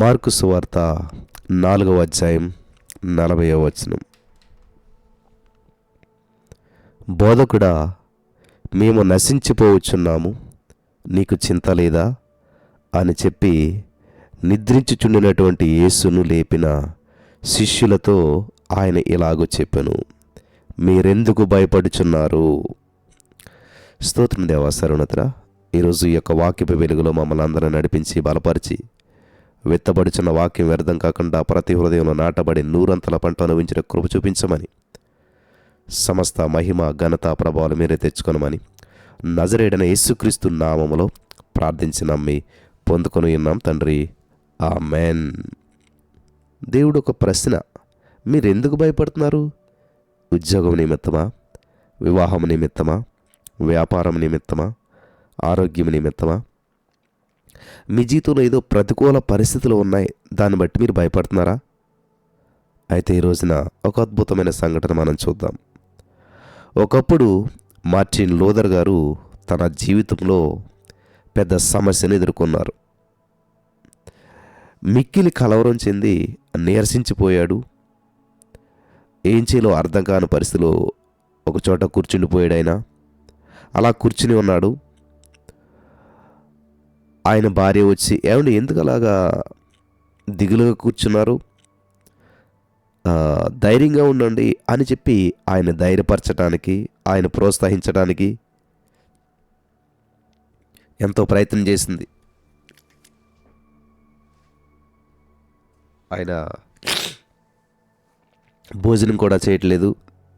Mark సువార్త నాలుగవ అధ్యాయం నలభైవ వచనం. బోధకుడా మేము నశించిపోవచ్చున్నాము నీకు చింత లేదా? అని చెప్పి నిద్రించుచుండినటువంటి యేసును లేపిన శిష్యులతో ఆయన ఇలాగో చెప్పాను మీరెందుకు భయపడుచున్నారు? స్తోత్రం దేవా సరుణతరా ఈరోజు ఈ యొక్క వాక్యపు వెలుగులో మమ్మల్ని అందరూ నడిపించి బలపరిచి విత్తబడుచున్న వాక్యం వ్యర్థం కాకుండా ప్రతి హృదయంలో నాటబడి నూరంతల పంట అనుభవించిన కృప చూపించమని. సమస్త మహిమ ఘనత ప్రభావాలు మీరే తెచ్చుకొనమని. నజరేడన యేసుక్రీస్తు నామములో ప్రార్థించి నమ్మి పొందుకొని ఉన్నాం తండ్రి. ఆ మెన్ దేవుడు ఒక ప్రశ్న. మీరెందుకు భయపడుతున్నారు? ఉద్యోగం నిమిత్తమా? వివాహం నిమిత్తమా? వ్యాపారం నిమిత్తమా? ఆరోగ్యం నిమిత్తమా? మీ జీవితంలో ఏదో ప్రతికూల పరిస్థితులు ఉన్నాయి దాన్ని బట్టి మీరు భయపడుతున్నారా? అయితే ఈ రోజున ఒక అద్భుతమైన సంఘటన మనం చూద్దాం. ఒకప్పుడు మార్టిన్ లోదర్ గారు తన జీవితంలో పెద్ద సమస్యను ఎదుర్కొన్నారు. మిక్కిలి కలవరం చెంది నీరసించిపోయాడు. ఏం చేయాలో అర్థం కాని పరిస్థితిలో ఒకచోట కూర్చుండిపోయాడు ఆయన. అలా కూర్చుని ఉన్నాడు. ఆయన భార్య వచ్చి ఏమండి ఎందుకు అలాగా దిగులుగా కూర్చున్నారు? ధైర్యంగా ఉండండి అని చెప్పి ఆయన ధైర్యపరచడానికి ఆయన ప్రోత్సహించడానికి ఎంతో ప్రయత్నం చేసింది. ఆయన భోజనం కూడా చేయట్లేదు.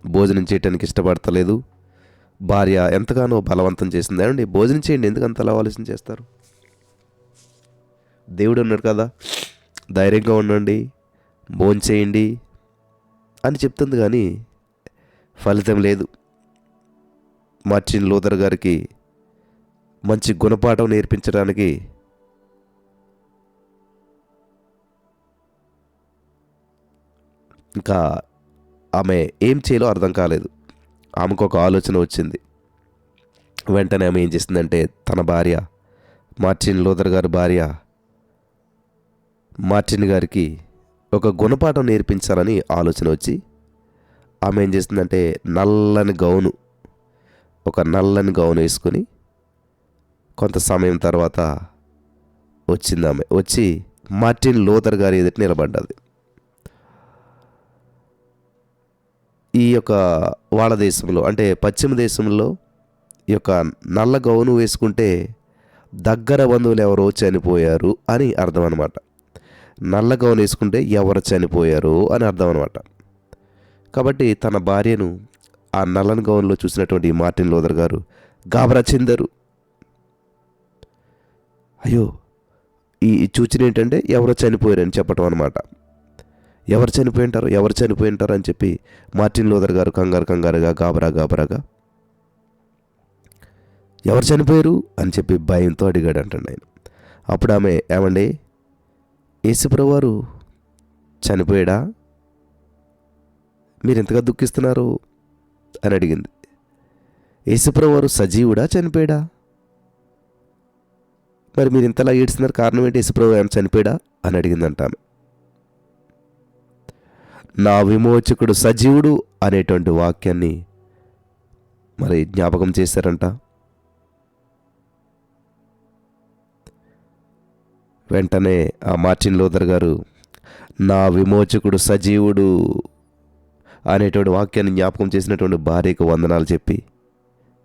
భోజనం చేయటానికి ఇష్టపడతలేదు. భార్య ఎంతగానో బలవంతం చేసింది. అండి భోజనం చేయండి ఎందుకు అంత అలా ఆలోచన చేస్తారు? దేవుడు ఉన్నాడు కదా ధైర్యంగా ఉండండి భోంచేయండి అని చెప్తుంది కానీ ఫలితం లేదు. మార్చిన్ లూథర్ గారికి మంచి గుణపాఠం నేర్పించడానికి ఇంకా ఆమె ఏం చేయాలో అర్థం కాలేదు. ఆమెకు ఒక ఆలోచన వచ్చింది. వెంటనే ఆమె ఏం చేసిందంటే తన భార్య మార్చిన్ లోదర్ గారి భార్య మార్టిన్ గారికి ఒక గుణపాఠం నేర్పించాలని ఆలోచన వచ్చి ఆమె ఏం చేసిందంటే నల్లని గౌను ఒక నల్లని గౌను వేసుకొని కొంత సమయం తర్వాత వచ్చింది ఆమె. వచ్చి మార్టిన్ లోతర్ గారి ఎదుట నిలబడ్డది. ఈ యొక్క వాళ్ళ దేశంలో అంటే పశ్చిమ దేశంలో ఈ యొక్క నల్ల గౌను వేసుకుంటే దగ్గర బంధువులు ఎవరో చనిపోయారు అని అర్థం అనమాట నల్ల గౌన్ వేసుకుంటే ఎవరు చనిపోయారు అని అర్థం అనమాట కాబట్టి తన భార్యను ఆ నల్లని గౌన్లో చూసినటువంటి మార్టిన్ లోదర్ గారు గాబరా చెందారు. అయ్యో ఈ సూచన ఏంటంటే ఎవరో చనిపోయారని చెప్పటం అనమాట ఎవరు చనిపోయి ఉంటారు ఎవరు చనిపోయి ఉంటారు అని చెప్పి మార్టిన్ లోదర్ గారు కంగారు కంగారుగా గాబరా గాబరాగా ఎవరు చనిపోయారు అని చెప్పి భయంతో అడిగాడు అంటాడు ఆయన. అప్పుడు ఆమె ఏమండి యేసుప్రవారు చనిపోయాడా? మీరు ఎంతగా దుఃఖిస్తున్నారు? అని అడిగింది. యేసుప్రవారు సజీవుడా? చనిపోయాడా? మరి మీరు ఇంతలా ఏడుస్తున్నారు కారణం ఏంటి? యేసుప్రభు ఆయన చనిపోయాడా? అని అడిగిందంట ఆమె నా విమోచకుడు సజీవుడు అనేటువంటి వాక్యాన్ని మరి జ్ఞాపకం చేశారంట. వెంటనే ఆ మార్టిన్ లోదర్ గారు నా విమోచకుడు సజీవుడు అనేటువంటి వాక్యాన్ని జ్ఞాపకం చేసినటువంటి భార్యకు వందనాలు చెప్పి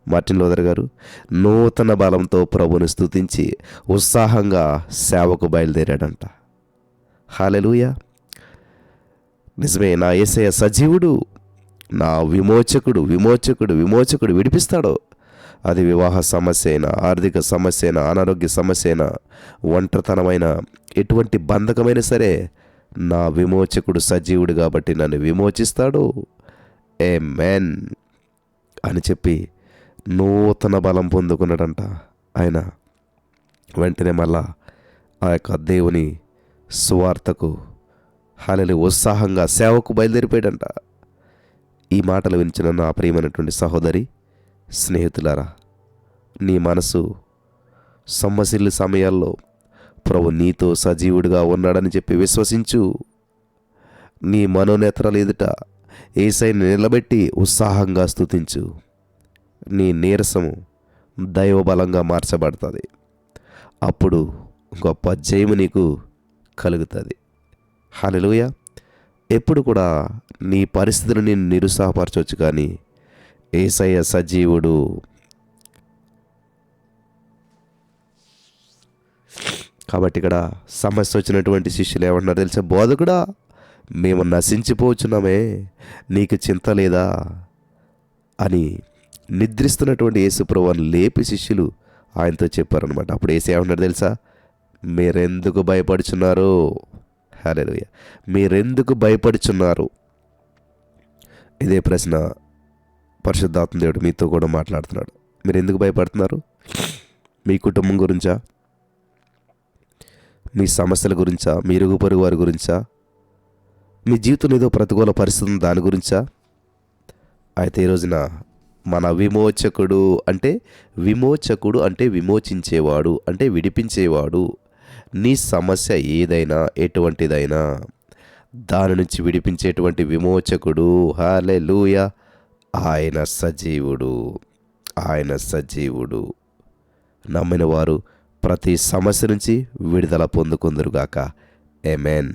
మార్టిన్ లోదర్ గారు నూతన బలంతో ప్రభుని స్తుతించి ఉత్సాహంగా సేవకు బయలుదేరాడంట. హాలెలూయా. నిజమే నా ఏసయ సజీవుడు నా విమోచకుడు విమోచకుడు విమోచకుడు విడిపిస్తాడు అది వివాహ సమస్య అయినా ఆర్థిక సమస్య అయినా అనారోగ్య సమస్య అయినా ఒంటరితనమైన ఎటువంటి బంధకమైనా సరే నా విమోచకుడు సజీవుడు కాబట్టి నన్ను విమోచిస్తాడు. ఏ మెన్ అని చెప్పి నూతన బలం పొందుకున్నాడంట ఆయన. వెంటనే మళ్ళా ఆ యొక్క దేవుని సువార్తకు హలలి ఉత్సాహంగా సేవకు బయలుదేరిపోయాడంట. ఈ మాటలు వినిచిన నా ప్రియమైనటువంటి సహోదరి స్నేహితులారా నీ మనసు సొమ్మసిల్లు సమయాల్లో ప్రభు నీతో సజీవుడిగా ఉన్నాడని చెప్పి విశ్వసించు. నీ మనోనేత్రాలు ఎదుట ఏసైని నిలబెట్టి ఉత్సాహంగా స్తుతించు. నీ నీరసము దైవబలంగా మార్చబడుతుంది. అప్పుడు గొప్ప జయము నీకు కలుగుతుంది. హల్లెలూయ. ఎప్పుడు కూడా నీ పరిస్థితులు నేను నిరుత్సాహపరచవచ్చు కానీ ఏసయ్య సజీవుడు. కాబట్టి ఇక్కడ సమస్య వచ్చినటువంటి శిష్యులు ఏమంటున్నారు తెలుసా? బోధకుడా మేము నశించిపోచున్నామే నీకు చింత లేదా? అని నిద్రిస్తున్నటువంటి యేసుప్రభుని లేపి శిష్యులు ఆయనతో చెప్పారనమాట అప్పుడు ఏసు ఏమన్నారు తెలుసా? మీరెందుకు భయపడుచున్నారు? హలోయ మీరెందుకు భయపడుచున్నారు? ఇదే ప్రశ్న. పరిశుద్ధాత్మ దేవుడు మీతో కూడా మాట్లాడుతున్నాడు. మీరు ఎందుకు భయపడుతున్నారు? మీ కుటుంబం గురించా? మీ సమస్యల గురించా? మీ ఇరుగు పొరుగు వారి గురించా? మీ జీవితంలో ఏదో ప్రతికూల పరిస్థితి ఉంది? దాని గురించా? అయితే ఈ రోజున మన విమోచకుడు అంటే విమోచకుడు అంటే విమోచించేవాడు అంటే విడిపించేవాడు. నీ సమస్య ఏదైనా ఎటువంటిదైనా దాని నుంచి విడిపించేటువంటి విమోచకుడు. హాలే లూయా ఆయన సజీవుడు. ఆయన సజీవుడు. నమ్మిన వారు ప్రతి సమస్య నుంచి విడుదల పొందుకుందరుగాక. ఎమెన్